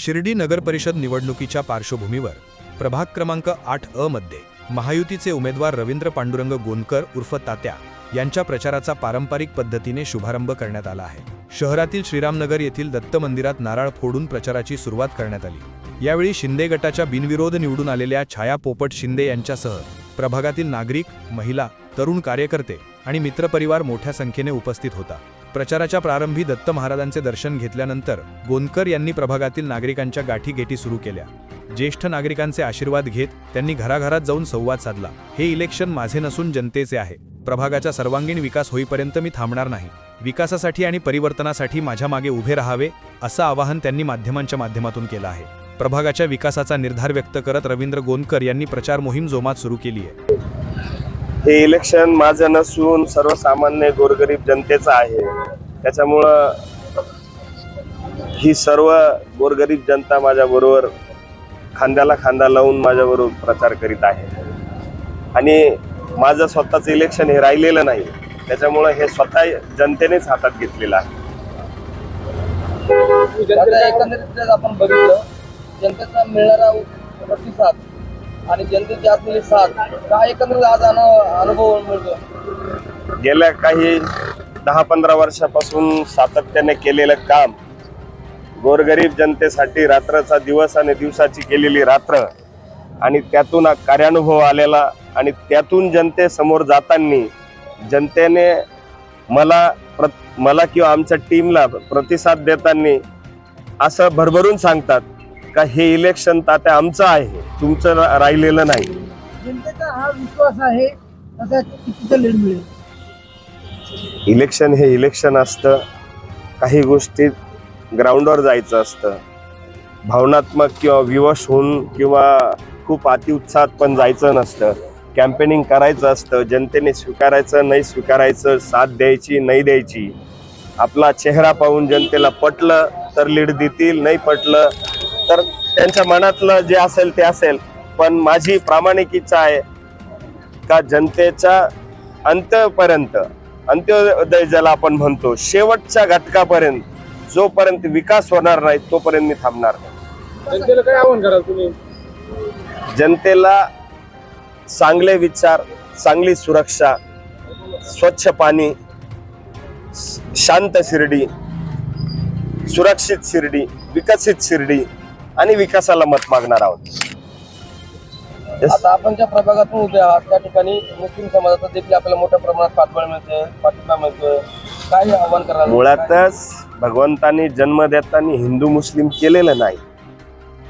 शिर्डी नगरपरिषद निवडणुकीच्या पार्श्वभूमीवर प्रभाग क्रमांक आठ अ मध्ये महायुतीचे उमेदवार रवींद्र पांडुरंग गोंदकर उर्फ तात्या यांच्या प्रचाराचा पारंपरिक पद्धतीने शुभारंभ करण्यात आला आहे. शहरातील श्रीरामनगर येथील दत्त मंदिरात नारळ फोडून प्रचाराची सुरुवात करण्यात आली. यावेळी शिंदे गटाच्या बिनविरोध निवडून आलेल्या छाया पोपट शिंदे यांच्यासह प्रभागातील नागरिक महिला तरुण कार्यकर्ते आणि मित्रपरिवार मोठ्या संख्येने उपस्थित होता. प्रचाराच्या प्रारंभी दत्त महाराजांचे दर्शन घेतल्यानंतर गोंदकर यांनी प्रभागातील नागरिकांच्या गाठीगेटी सुरू केल्या. ज्येष्ठ नागरिकांचे आशीर्वाद घेत त्यांनी घराघरात जाऊन संवाद साधला. हे इलेक्शन माझे नसून जनतेचे आहे. प्रभागाचा सर्वांगीण विकास होईपर्यंत मी थांबणार नाही. विकासासाठी आणि परिवर्तनासाठी माझ्या मागे उभे राहावे असं आवाहन त्यांनी माध्यमांच्या माध्यमातून केलं आहे. प्रभागाच्या विकासाचा निर्धार व्यक्त करत रवींद्र गोंदकर यांनी प्रचार मोहीम जोमात सुरू केली आहे. हे इलेक्शन माझं नसून सर्वसामान्य गोरगरीब जनतेचं आहे. त्याच्यामुळं ही सर्व गोरगरीब जनता माझ्याबरोबर खांद्याला खांदा लावून माझ्याबरोबर प्रचार करीत आहे. आणि माझं स्वतःचं इलेक्शन हे राहिलेलं नाही. त्याच्यामुळं हे स्वतः जनतेनेच हातात घेतलेलं आहे. एकंदरीत आपण बघितलं जनतेचा मिळणारा प्रतिसाद आणि जनतेची असलेली साथ. काय एकंदरीत आज अनुभव मिळतो. गेल्या काही दहा पंधरा वर्षापासून सातत्याने केलेलं काम गोरगरीब जनतेसाठी रात्रचा दिवस आणि दिवसाची केलेली रात्र आणि त्यातून हा कार्यानुभव आलेला आणि त्यातून जनतेसमोर जाताना जनतेने मला प्र मला किंवा आमच्या टीमला प्रतिसाद देताना असं भरभरून सांगतात का हे इलेक्शन तात्या आमचं आहे. तुमचं रा- राहिलेलं नाही. जनतेचा हा विश्वास आहे आता कितीचं लीड मिळेल? इलेक्शन हे इलेक्शन असतं. काही गोष्टीत ग्राउंडवर जायचं असतं. भावनात्मक किंवा विवश होऊन किंवा खूप अतिउत्साहात पण जायचं नसतं. कॅम्पेनिंग करायचं असतं. जनतेने स्वीकारायचं नाही स्वीकारायचं साथ द्यायची नाही द्यायची. आपला चेहरा पाहून जनतेला पटलं तर लीड देतील नाही पटलं तर त्यांच्या मनातलं जे असेल ते असेल. पण माझी प्रामाणिक इच्छा आहे का जनतेच्या अंतपर्यंत अंत्योदय ज्याला आपण म्हणतो शेवटच्या घटकापर्यंत जोपर्यंत विकास होणार नाही तोपर्यंत मी थांबणार नाही. जनतेला काय आव्हान कराल तुम्ही? जनतेला चांगले विचार चांगली सुरक्षा स्वच्छ पाणी शांत शिर्डी सुरक्षित शिर्डी विकसित शिर्डी आणि विकासाला मत मागणार आहोत. आता आपण ज्या प्रभागातून उभे आहात त्या ठिकाणी मुस्लिम समाजाचा देखील आपल्याला मोठ्या प्रमाणात पाठबळ मिळते पाठिंबा मिळतोय. काय आव्हान कराल मुळातच भगवंतानी जन्म देताना हिंदू मुस्लिम केलेलं नाही.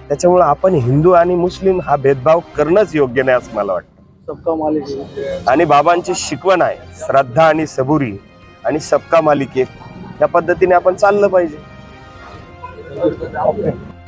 त्याच्यामुळे आपण हिंदू आणि मुस्लिम हा भेदभाव करणंच योग्य नाही असं मला वाटतं. सबका मालिक आणि बाबांची शिकवण आहे श्रद्धा आणि सबुरी आणि सबका मालिक या पद्धतीने आपण चाललं पाहिजे.